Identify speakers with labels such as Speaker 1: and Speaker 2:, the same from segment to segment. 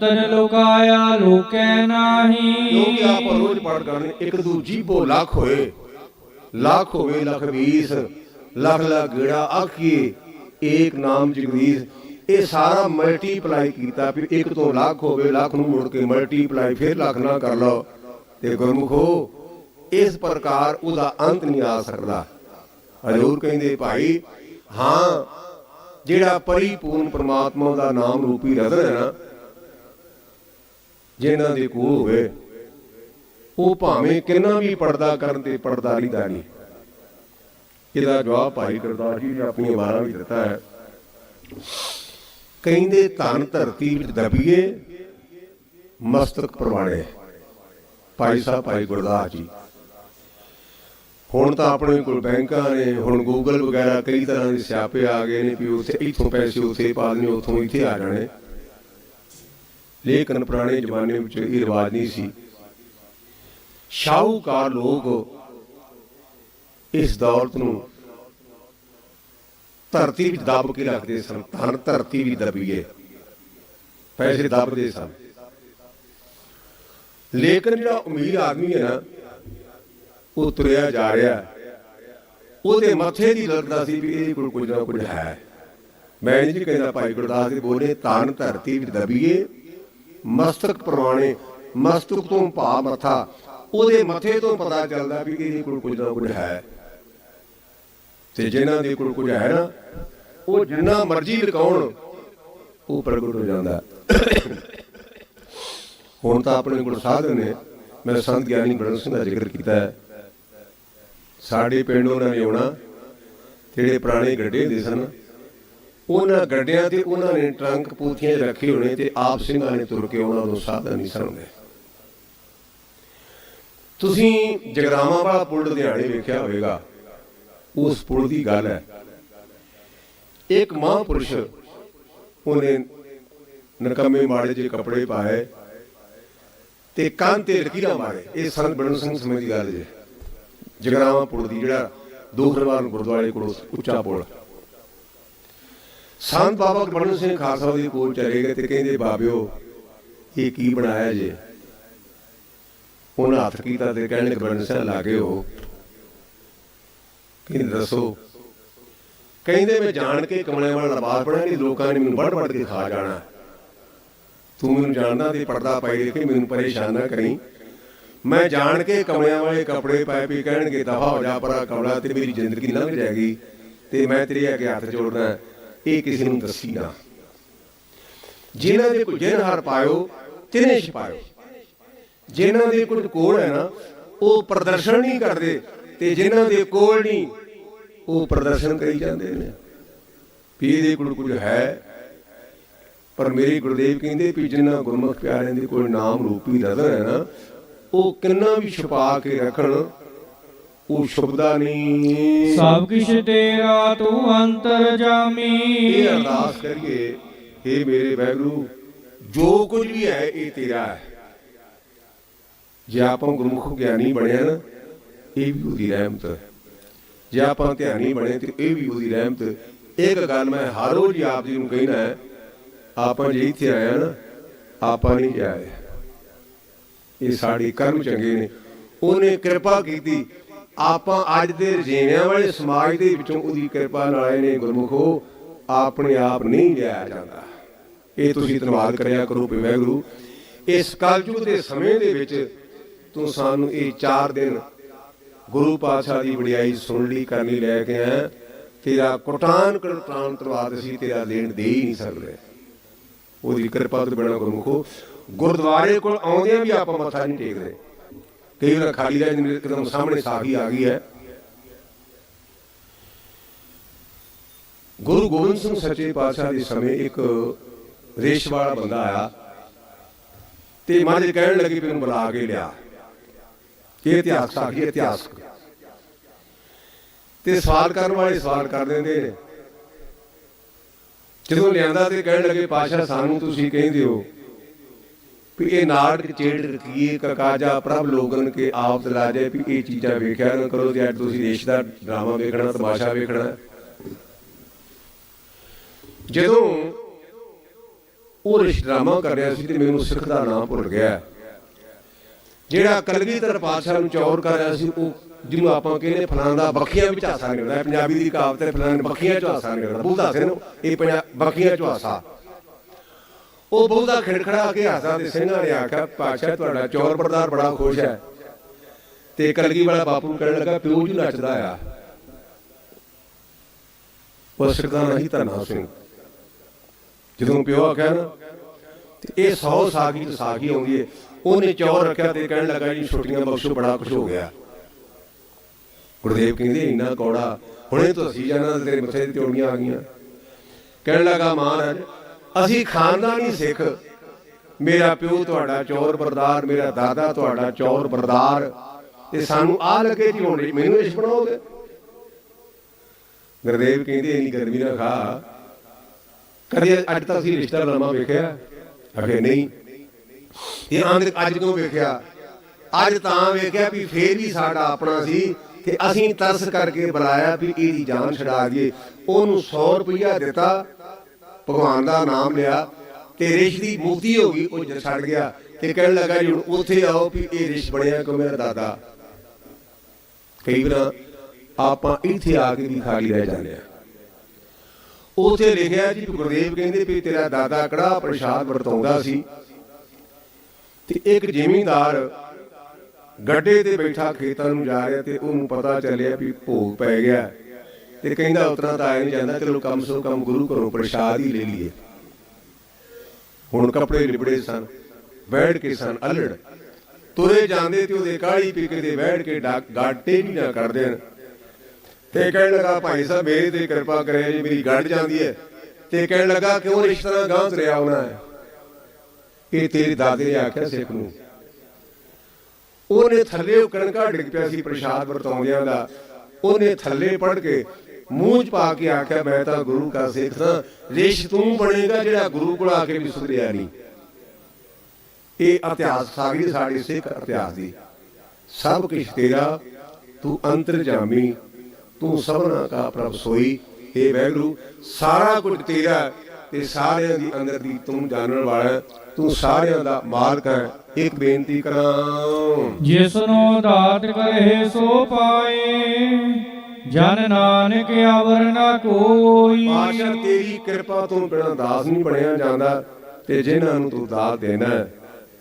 Speaker 1: ਤਨ ਲੋਕਾਇਆ ਲੋਕੈ ਨਾਹੀ।
Speaker 2: ਕਿਉਂਕਿ ਆਪ ਰੋਜ਼ ਪੜ ਕਰਨੇ, ਇੱਕ ਦੂਜੀ ਬੋ ਲੱਖ ਹੋਏ। ਲੱਖ ਹੋਵੇ, ਲੱਖ 20 ਲੱਖ ਲੱਖ ਗੇੜਾ ਆਖੀਏ। ਏਕ ਨਾਮ ਜਗਦੀਸ਼, ਇਹ ਸਾਰਾ ਮਲਟੀਪਲਾਈ ਕੀਤਾ ਵੀ ਇੱਕ ਤੋਂ ਲੱਖ ਹੋਵੇ, ਲੱਖ ਨੂੰ ਮੁੜ ਕੇ ਮਲਟੀਪਲਾਈ ਫਿਰ ਲੱਖ ਨਾ ਕਰ ਲਓ। ਤੇ ਗੁਰਮੁਖੋ, ਇਸ ਪ੍ਰਕਾਰ ਉਹਦਾ ਅੰਤ ਨਹੀਂ ਆ ਸਕਦਾ। ਹਜ਼ੂਰ ਕਹਿੰਦੇ, ਭਾਈ, ਹਾਂ, ਜਿਹੜਾ ਪਰਿਪੂਰਨ ਪ੍ਰਮਾਤਮਾ ਦਾ ਨਾਮ ਰੂਪੀ ਰਤਨ ਹੈ ਨਾ ਜਿਨ੍ਹਾਂ ਦੇ ਕੋਲ ਹੋਵੇ, ਉਹ ਭਾਵੇਂ ਕਿੰਨਾ ਵੀ ਪਰਦਾ ਕਰਨ ਤੇ ਪਰਦਾ ਨਹੀਂ ਨਹੀਂ। ਇਹਦਾ ਜਵਾਬ ਭਾਈ ਗੁਰਦਾਸ ਜੀ ਨੇ ਆਪਣੀ ਵਾਰਾਂ ਵਿੱਚ ਦਿੱਤਾ ਹੈ। ਕਹਿੰਦੇ, ਧਨ ਧਰਤੀ ਵਿੱਚ ਦਬੀਏ, ਮਸਤਕ ਪ੍ਰਵਾਣੇ। ਭਾਈ ਸਾਹਿਬ, ਭਾਈ ਗੁਰਦਾਸ ਜੀ। ਹੁਣ ਤਾਂ ਆਪਣੇ ਕੋਲ ਬੈਂਕਾਂ ਨੇ, ਹੁਣ ਗੂਗਲ ਵਗੈਰਾ ਕਈ ਤਰ੍ਹਾਂ ਦੇ ਸਿਆਪੇ ਆ ਗਏ ਨੇ ਵੀ ਉੱਥੇ ਇੱਥੋਂ ਪੈਸੇ ਉੱਥੇ ਪਾ ਦੇਣੇ, ਉੱਥੋਂ ਇੱਥੇ ਆ ਜਾਣੇ। ਲੇਕਿਨ ਪੁਰਾਣੇ ਜ਼ਮਾਨੇ ਵਿੱਚ ਇਹ ਰਿਵਾਜ ਨਹੀਂ ਸੀ। ਸ਼ਾਹੂਕਾਰ ਲੋਕ ਇਸ ਦੌਲਤ ਨੂੰ ਧਰਤੀ ਵਿੱਚ ਦੱਬ ਕੇ ਰੱਖਦੇ ਸਨ। ਧਨ ਧਰਤੀ ਵੀ ਦਬੀਏ, ਪੈਸੇ ਦੱਬਦੇ ਸਨ। ਲੇਕਿਨ ਜਿਹੜਾ ਅਮੀਰ ਆਦਮੀ ਹੈ ਨਾ, ਉਹ ਤੁਰਿਆ ਜਾ ਰਿਹਾ। ਉਹਦੇ ਮੱਥੇ ਦੀ ਲੱਗਦਾ ਸੀ ਵੀ ਇਹ ਕੋਲ ਕੁਝ ਨਾ ਕੁਝ ਹੈ। ਮੈਂ ਨਹੀਂ ਜੀ ਕਹਿੰਦਾ ਭਾਈ ਗੁਰਦਾਸ ਜੀ ਬੋਲੇ, ਧਨ ਧਰਤੀ ਵਿੱਚ ਦਬੀਏ ਮਸਤਕ ਪ੍ਰਵਾਣੇ, ਮਸਤਕ ਤੋਂ ਭਾ ਮੱਥਾ, ਉਹਦੇ ਮੱਥੇ ਤੋਂ ਪਤਾ ਚੱਲਦਾ ਵੀ ਇਹਦੇ ਕੋਲ ਕੁਝ ਨਾ ਕੁਝ ਹੈ। ਤੇ ਜਿਨ੍ਹਾਂ ਦੇ ਕੋਲ ਕੁਝ ਹੈ ਨਾ, ਉਹ ਜਿੰਨਾ ਮਰਜ਼ੀ ਲਕਾਉਣ, ਉਹ ਪ੍ਰਗਟ ਹੋ ਜਾਂਦਾ। ਹੁਣ ਤਾਂ ਆਪਣੇ ਕੋਲ ਸਾਧਨ ਨੇ, ਮੈਂ ਸੰਤ ਗਿਆਨੀ ਬੜਨ ਸਿੰਘ ਦਾ ਜ਼ਿਕਰ ਕੀਤਾ ਹੈ। ਸਾਡੇ ਪਿੰਡ ਉਹਨਾਂ ਨੇ ਆਉਣਾ, ਜਿਹੜੇ ਪੁਰਾਣੇ ਗੱਡੇ ਦੇ ਸਨ ਉਹਨਾਂ ਗੱਡਿਆਂ ਤੇ ਉਹਨਾਂ ਨੇ ਟਰੰਕ ਪੂਥੀਆਂ 'ਚ ਰੱਖੇ ਹੋਣੇ ਤੇ ਆਪ ਸਿੰਘਾਂ ਨੇ ਤੁਰ ਕੇ ਉਹਨਾਂ ਨੂੰ ਸਾਧਨ ਨਹੀਂ ਸੁਣਦੇ ਤੁਸੀਂ ਜਗਰਾਵਾਂ ਵਾਲਾ ਪੁਲ ਲੁਧਿਆਣੇ ਵੇਖਿਆ ਹੋਵੇਗਾ। ਉਸ ਪੁਲ ਦੀ ਗੱਲ ਹੈ। ਇੱਕ ਮਹਾਂਪੁਰਸ਼ ਉਹਨੇ ਨਕਮੇ ਮਾੜੇ ਜਿਹੇ ਕੱਪੜੇ ਪਾਏ ਤੇ ਕੰਨ ਤੇ ਲਕੀਰਾਂ ਮਾਰੇ। ਇਹ ਸੰਤ ਬੜਨ ਸਿੰਘ ਸਮੇਂ ਦੀ ਗੱਲ ਜੇ। ਜਗਰਾਵਾਂ ਪੁਲ ਦੀ ਜਿਹੜਾ ਦੋਖਰਵਾਨ ਗੁਰਦੁਆਰੇ ਕੋਲ ਉੱਚਾ ਪੁਲ। ਸੰਤ ਬਾਬਾ ਗੁਰਬਖਸ਼ ਸਿੰਘ ਖਾਲਸਾ ਦੇ ਕੋਲ ਚਲੇ ਗਏ ਤੇ ਕਹਿੰਦੇ, ਬਾਬਿਓ, ਇਹ ਕੀ ਬਣਾਇਆ ਜੇ? ਉਹਨਾਂ ਹੱਥ ਕੀਤਾ ਤੇ ਕਹਿਣ ਲੱਗੇ ਸਿੰਘ, ਲਾਗੇ ਹੋ। ਕਹਿੰਦੇ, ਦੱਸੋ। ਕਹਿੰਦੇ, ਮੈਂ ਜਾਣ ਕੇ ਕਮਲਿਆਂ ਵਾਲਾ ਲਬਾਸ ਪੜਿਆ ਨਹੀਂ, ਲੋਕਾਂ ਨੇ ਮੈਨੂੰ ਵੱਢ ਵੱਢ ਕੇ ਖਾ ਜਾਣਾ। ਤੂੰ ਮੈਨੂੰ ਜਾਣਦਾ ਤੇ ਪਰਦਾ ਪਾਈ ਕੇ ਮੈਨੂੰ ਪਰੇਸ਼ਾਨ ਨਾ ਕਰੀ। ਮੈਂ ਜਾਣ ਕੇ ਕਮਲਿਆਂ ਵਾਲੇ ਕੱਪੜੇ ਪਾਏ ਵੀ ਕਹਿਣਗੇ, ਦਫਾ ਹੋ ਜਾ ਪਰਾ ਕਮਲਾ ਤੇ ਮੇਰੀ ਜ਼ਿੰਦਗੀ ਲੰਘ ਜਾਏਗੀ ਤੇ ਮੈਂ ਤੇਰੇ ਅੱਗੇ ਹੱਥ ਜੋੜਦਾ। ਇਹ ਕਿਸੇ ਨੂੰ ਦੱਸੀ ਨਾ। ਜਿਨ੍ਹਾਂ ਦੇ ਕੋਈ ਜਿਨ ਹਰ ਪਾਇਓ, ਤਿਨੇ ਛਪਾਇਓ। ਜਿਨ੍ਹਾਂ ਦੇ ਕੁਝ ਕੋਲ ਹੈ ਨਾ, ਉਹ ਪ੍ਰਦਰਸ਼ਨ ਨਹੀਂ ਕਰਦੇ ਤੇ ਜਿਨ੍ਹਾਂ ਦੇ ਕੋਲ ਨਹੀਂ, ਉਹ ਪ੍ਰਦਰਸ਼ਨ ਕਰੀ ਜਾਂਦੇ ਨੇ। ਵੀ ਇਹਦੇ ਕੋਲ ਕੁਝ ਹੈ, ਪਰ ਮੇਰੇ ਗੁਰਦੇਵ ਕਹਿੰਦੇ ਵੀ ਜਿਨ੍ਹਾਂ ਗੁਰਮੁਖ ਪਿਆਰਿਆਂ ਦੇ ਕੋਲ ਨਾਮ ਰੂਪੀ ਰਤਨ ਹੈ ਨਾ, ਉਹ ਕਿੰਨਾ ਵੀ ਛੁਪਾ ਕੇ ਰੱਖਣ ਉਹ ਸ਼ੁਭਦਾ ਨਹੀਂ।
Speaker 1: ਸਭ ਕਿਛ ਤੇਰਾ ਤੂੰ ਅੰਤਰ ਜਾਮੀ।
Speaker 2: ਇਹ ਅਰਦਾਸ ਕਰੀਏ हे ਮੇਰੇ ਵਾਹਿਗੁਰੂ ਜੋ ਕੁਝ ਵੀ ਹੈ ਇਹ ਤੇਰਾ ਹੈ। ਜੇ ਆਪਾਂ ਗੁਰਮੁਖ ਗਿਆਨੀ ਬਣਿਆ ਨਾ ਇਹ ਵੀ ਉਹਦੀ ਰਹਿਮਤ ਹੈ। ਜੇ ਆਪਾਂ ਧਿਆਨੀ ਬਣੇ ਤੇ ਇਹ ਵੀ ਉਹਦੀ ਰਹਿਮਤ। ਇੱਕ ਗੱਲ ਮੈਂ ਹਰ ਰੋਜ਼ ਹੀ ਆਪ ਜੀ ਨੂੰ ਕਹਿਣਾ ਹੈ ਆਪਾਂ ਜੇ ਇੱਥੇ ਆਇਆ ਨਾ ਆਪਾਂ ਨਹੀਂ ਜਾਏ। ਇਹ ਸਾਡੇ ਕਰਮ ਚੰਗੇ ਨੇ। ਉਹਨੇ ਕਿਰਪਾ ਕੀਤੀ ਆਪਾਂ ਅੱਜ ਦੇ ਰਜੀਵਿਆਂ ਵਾਲੇ ਸਮਾਜ ਦੇ ਵਿੱਚੋਂ ਉਹਦੀ ਕਿਰਪਾ ਨਾਲ ਆਏ ਨੇ ਗੁਰਮੁਖੋ, ਆਪਣੇ ਆਪ ਨਹੀਂ ਲਿਆ ਜਾਂਦਾ। ਇਹ ਤੁਸੀਂ ਧੰਨਵਾਦ ਕਰਿਆ ਕਰੋ ਪੇ ਵਾਹਿਗੁਰੂ, ਇਸ ਕਲਯੁਗ ਦੇ ਸਮੇਂ ਦੇ ਵਿੱਚ ਤੂੰ ਸਾਨੂੰ ਇਹ 4 ਦਿਨ ਗੁਰੂ ਪਾਤਸ਼ਾਹ ਦੀ ਵਡਿਆਈ ਸੁਣ ਲਈ, ਕਰਨੀ ਲੈ ਕੇ ਆ ਤੇਰਾ ਕੋਟਾਨ ਕੋਟਾਨ ਧੰਨਵਾਦ ਅਸੀਂ ਤੇਰਾ ਦੇਣ ਦੇ ਹੀ ਨਹੀਂ ਸਕਦੇ। ਉਹਦੀ ਕਿਰਪਾ ਤੋਂ ਬਿਨਾਂ ਗੁਰਮੁਖੋ, ਗੁਰਦੁਆਰੇ ਕੋਲ ਆਉਂਦੇ ਵੀ ਆਪਾਂ ਮੱਥਾ ਨਹੀਂ ਟੇਕਦੇ। ਕਈ ਵਾਰ ਖਾਲੀ ਰਹਿ ਜਾਂਦੇ ਇੱਕਦਮ ਸਾਹਮਣੇ ਸਾਖੀ ਆ ਗਈ ਹੈ। ਗੁਰੂ ਗੋਬਿੰਦ ਸਿੰਘ ਸੱਚੇ ਪਾਤਸ਼ਾਹ ਦੇ ਸਮੇਂ ਇੱਕ ਰੇਸ਼ ਵਾਲਾ ਬੰਦਾ ਆਇਆ ਤੇ ਮਹਾਰਾਜ ਕਹਿਣ ਲੱਗੇ ਵੀ ਇਹਨੂੰ ਬੁਲਾ ਕੇ ਲਿਆ। ਕਿ ਇਤਿਹਾਸ ਸਾਖੀ ਇਤਿਹਾਸ ਤੇ ਸਵਾਲ ਕਰਨ ਵਾਲੇ ਸਵਾਲ ਕਰ ਦਿੰਦੇ ਨੇ। ਜਦੋਂ ਲਿਆਂਦਾ ਤੇ ਕਹਿਣ ਲੱਗੇ ਪਾਸ਼ਾ ਸਾਨੂੰ ਤੁਸੀਂ ਕਹਿੰਦੇ ਹੋ ਵੀ ਇਹ ਨਾਟਕ ਚੇੜ ਰਖੀਏ ਕਕਾਜਾ ਪ੍ਰਭ ਲੋਗਨ ਕੇ ਆਪ ਦਲਾਜੇ ਵੀ ਇਹ ਚੀਜ਼ਾਂ ਵੇਖਿਆ ਨਾ ਕਰੋ ਤੇ ਤੁਸੀਂ ਦੇਸ਼ ਦਾ ਡਰਾਮਾ ਵੇਖਣਾ, ਤਮਾਸ਼ਾ ਵੇਖਣਾ। ਜਦੋਂ ਉਹ ਰਿਸ਼ਤਰਾਮਾ ਕਰ ਰਿਹਾ ਸੀ ਤੇ ਮੈਨੂੰ ਸਿੱਖ ਦਾ ਨਾਮ ਭੁੱਲ ਗਿਆ। ਜਿਹੜਾ ਕਲਗੀਧਰ ਪਾਤਸ਼ਾਹ ਨੂੰ ਚੌਰ ਕਰ ਰਿਹਾ ਸੀ, ਉਹ ਜਿਹਨੂੰ ਆਪਾਂ ਕਹਿੰਦੇ ਫਲਾਂ ਦਾ ਬੱਖੀਆਂ ਵਿੱਚ ਹਾਸਾ ਨਿਕਲਦਾ ਪੰਜਾਬੀ ਦੀ ਕਹਾਵਤ ਹੈ ਫਲਾਂ ਦੇ ਚ ਹਾਸਾ ਨਿਕਲਦਾ ਬੁੱਧਾ ਸਿੰਘ ਨੂੰ ਇਹ ਪੰਜਾ, ਬੱਖੀਆਂ ਚ ਹਾਸਾ ਉਹ ਬਹੁਤਾ ਖਿੜਖੜਾ ਕੇ ਹਾਸਾ ਦੇ ਸਿੰਘਾਂ ਨੇ ਆਖਿਆ, ਪਾਤਸ਼ਾਹ, ਤੁਹਾਡਾ ਚੌਰ ਬਰਦਾਰ ਬੜਾ ਖੁਸ਼ ਹੈ। ਤੇ ਕਲਗੀ ਵਾਲਾ ਬਾਪੂ ਨੂੰ ਕਹਿਣ ਲੱਗਾ, ਪਿਓ ਜੀ ਨੱਚਦਾ ਆ। ਉਹ ਸਿੱਖ ਦਾ ਨਾਂ ਸਿੰਘ। ਜਦੋਂ ਪਿਓ ਆਖਿਆ ਨਾ, ਤੇ ਇਹ 100 ਸਾਗੀ ਤੇ ਸਾਗੀ ਆਉਂਦੀ ਏ। ਉਹਨੇ ਚੌਰ ਰੱਖਿਆ ਤੇ ਕਹਿਣ ਲੱਗਾ ਜੀ ਛੁੱਟੀਆਂ ਬਖਸ਼ੋ, ਬੜਾ ਕੁਝ ਹੋ ਗਿਆ। ਗੁਰਦੇਵ ਕਹਿੰਦੇ, ਇੰਨਾ ਕੌੜਾ, ਹੁਣੇ ਤੋਂ ਜਾਣਾ ਤੇਰੇ ਮੱਥੇ ਤੇ ਚੋੜੀਆਂ ਆ ਗਈਆਂ। ਕਹਿਣ ਲੱਗਾ ਮਹਾਰਾਜ ਅਸੀਂ ਖਾਨਦਾਨੀ ਸਿੱਖ। ਮੇਰਾ ਪਿਓ ਤੁਹਾਡਾ ਚੌਰ ਬਰਦਾਰ, ਮੇਰਾ ਦਾਦਾ ਤੁਹਾਡਾ ਚੌਰ ਬਰਦਾਰ। ਤੇ ਸਾਨੂੰ ਆ ਲੱਗੇ ਜੀ ਹੁਣ ਮੈਨੂੰ ਇਸ ਬਣਾਓਗੇ। ਗੁਰਦੇਵ ਕਹਿੰਦੇ, ਇੰਨੀ ਗਰਮੀ ਨਾ ਖਾ। ਕਦੇ ਅੱਜ ਤੱਕ ਅਸੀਂ ਰਿਸ਼ਤਾ ਲੰਮਾ ਵੇਖਿਆ। ਅਗੇ ਨਹੀਂ। ਇਹ ਆਂਦੇ ਅੱਜ ਕਿਉਂ ਵੇਖਿਆ? ਅੱਜ ਤਾਂ ਵੇਖਿਆ ਵੀ ਫੇਰ ਵੀ ਸਾਡਾ ਆਪਣਾ ਸੀ ਤੇ ਅਸੀਂ ਤਰਸ ਕਰਕੇ ਬੁਲਾਇਆ ਵੀ ਇਹਦੀ ਜਾਨ ਛਡਾ ਦਈਏ। ਉਹਨੂੰ 100 ਰੁਪਇਆ ਦਿੱਤਾ। ਭਗਵਾਨ ਦਾ ਨਾਮ ਲਿਆ ਤੇ ਰਿਸ਼ ਦੀ ਮੁਕਤੀ ਹੋ ਗਈ, ਉਹ ਛੱਡ ਗਿਆ ਤੇ ਕਹਿਣ ਲੱਗਾ ਜੀ, ਹੁਣ ਉੱਥੇ ਆਓ, ਵੀ ਇਹ ਰਿਸ਼ ਬਣਿਆ ਕੋ ਮੇਰਾ ਦਾਦਾ? ਕਈ ਵਾਰ ਆਪਾਂ ਇੱਥੇ ਆ ਕੇ ਵੀ ਖਾਲੀ ਰਹਿ ਜਾਂਦੇ ਆ ਉਥੇ ਲਿਖਿਆ ਜੀ, ਗੁਰਦੇਵ ਕਹਿੰਦੇ ਵੀ ਤੇਰਾ ਦਾਦਾ ਕੜਾ ਪ੍ਰਸ਼ਾਦ ਵਰਤਾਉਂਦਾ ਸੀ? ਤੇ ਇੱਕ ਜ਼ਿਮੀਂਦਾਰ ਗੱਡੇ ਤੇ ਬੈਠਾ ਖੇਤਾਂ ਨੂੰ ਜਾ ਰਿਹਾ ਤੇ ਉਹਨੂੰ ਪਤਾ ਚੱਲਿਆ ਵੀ ਭੋਗ ਪੈ ਗਿਆ। ਤੇ ਕਹਿੰਦਾ ਉਤਰਾ ਤਾਂ ਆਇਆ ਨਹੀਂ ਜਾਂਦਾ, ਚਲੋ ਕਮ ਸੋ ਕਮ ਗੁਰੂ ਘਰੋਂ ਪ੍ਰਸ਼ਾਦ ਹੀ ਲੈ ਲਈਏ। ਹੁਣ ਕੱਪੜੇ ਲਿਬੜੇ ਸਨ, ਬੈਠ ਕੇ ਸਨ ਅਲੜ। ਤੁਰੇ ਜਾਂਦੇ ਤੇ ਉਹਦੇ ਕਾਲੀ ਪੀ ਕੇ ਬੈਠ ਕੇ ਗਾਟੇ ਨਹੀਂ ਨਾ ਕਰ ਤੇ ਕਹਿਣ ਲੱਗਾ, ਭਾਈ ਸਾਹਿਬ, ਮੇਰੇ ਤੇ ਕਿਰਪਾ ਕਰੇ ਜੀ, ਮੇਰੀ ਗੱਡ ਜਾਂਦੀ ਹੈ। ਤੇ ਕਹਿਣ ਲੱਗਾ, ਕਿਉਂ ਰਿਸ਼ਤਾ ਗਾਂ ਤੁਰਿਆ ਆਉਣਾ ਹੈ? ਇਹ ਤੇਰੇ ਦਾਦੇ ਨੇ ਆਖਿਆ ਸਿੱਖ ਨੂੰ। ਉਹਨੇ ਥੱਲੇ ਉਹ ਕਣਕਾ ਡਿੱਗ ਪਿਆ ਸੀ ਪ੍ਰਸ਼ਾਦ ਵਰਤਾਉਂਦਿਆਂ ਦਾ। ਉਹਨੇ ਥੱਲੇ ਪੜ ਕੇ ਮੂੰਹ ਚ ਪਾ ਕੇ ਆਖਿਆ, ਮੈਂ ਤਾਂ ਗੁਰੂ ਕਾ ਸਿੱਖ ਹਾਂ ਰਿਸ਼ ਤੂੰ ਬਣੇਗਾ ਜਿਹੜਾ ਗੁਰੂ ਕੋਲ ਆ ਕੇ ਵੀ ਸੁਧਰਿਆ ਨਹੀਂ। ਇਹ ਇਤਿਹਾਸ ਸਾਰੀ ਸਾਡੇ ਸਿੱਖ ਇਤਿਹਾਸ ਦੀ। ਸਭ ਕੁਛ ਤੇਰਾ, ਤੂੰ ਅੰਤਰਜਾਮੀ ਤੂੰ ਸਭਨਾ ਕਾ ਪ੍ਰਭ ਸੋਈ। ਇਹ ਵੈਗਰੂ, ਸਾਰਾ ਕੁਝ ਤੇਰਾ ਤੇ ਸਾਰਿਆਂ ਦੀ ਅੰਦਰ ਦੀ ਤੂੰ ਜਾਣਨ ਵਾਲਾ ਤੂੰ ਸਾਰਿਆਂ ਦਾ ਮਾਲਕ ਹੈ। ਇੱਕ ਬੇਨਤੀ ਕਰਾਂ।
Speaker 1: ਜਿਸਨੋ ਦਾਤ ਕਰੇ ਸੋ ਪਾਏ। ਜਨ ਨਾਨਕ ਅਵਰ ਨਾ ਕੋਈ।
Speaker 2: ਆਸ਼ਾ ਤੇਰੀ ਕਿਰਪਾ ਤੋਂ ਬਿਨਾਂ ਦਾਸ ਨਹੀਂ ਬਣਿਆ ਜਾਂਦਾ, ਤੇ ਜਿਨ੍ਹਾਂ ਨੂੰ ਤੂੰ ਦਾਤ ਦੇਣਾ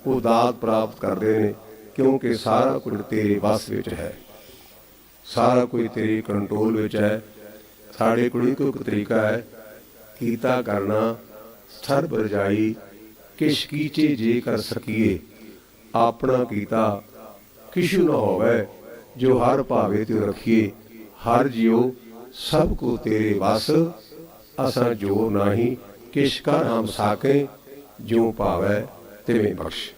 Speaker 2: ਉਹ ਦਾਤ ਪ੍ਰਾਪਤ ਕਰਦੇ ਨੇ, ਕਿਉਂਕਿ ਸਾਰਾ ਕੁਝ ਤੇਰੇ ਵੱਸ ਵਿੱਚ ਹੈ। ਸਾਰਾ ਕੁਝ ਤੇਰੇ ਕੰਟਰੋਲ ਵਿੱਚ ਹੈ। ਸਾਡੇ ਕੋਲ ਇੱਕੋ ਇੱਕ ਤਰੀਕਾ ਹੈ, ਕੀਤਾ ਕਰਨਾ, ਸਰਬ ਰਜਾਈ, ਕਿਛ ਕੀਚੇ ਜੇ ਕਰ ਸਕੀਏ, ਆਪਣਾ ਕੀਤਾ ਕਿਛੁ ਨਾ ਹੋਵੇ, ਜੋ ਹਰ ਭਾਵੇ ਤੇ ਰੱਖੀਏ ਹਰ ਜਿਉ, ਸਭ ਕੋ ਤੇਰੇ ਵਸ। ਅਸਾਂ ਜੋ ਨਾਹੀ, ਕਿਛ ਕਰ ਹਮ ਸਾਕੇ ਜੋ ਭਾਵੇ ਤਿਵੇਂ ਬਖਸ਼।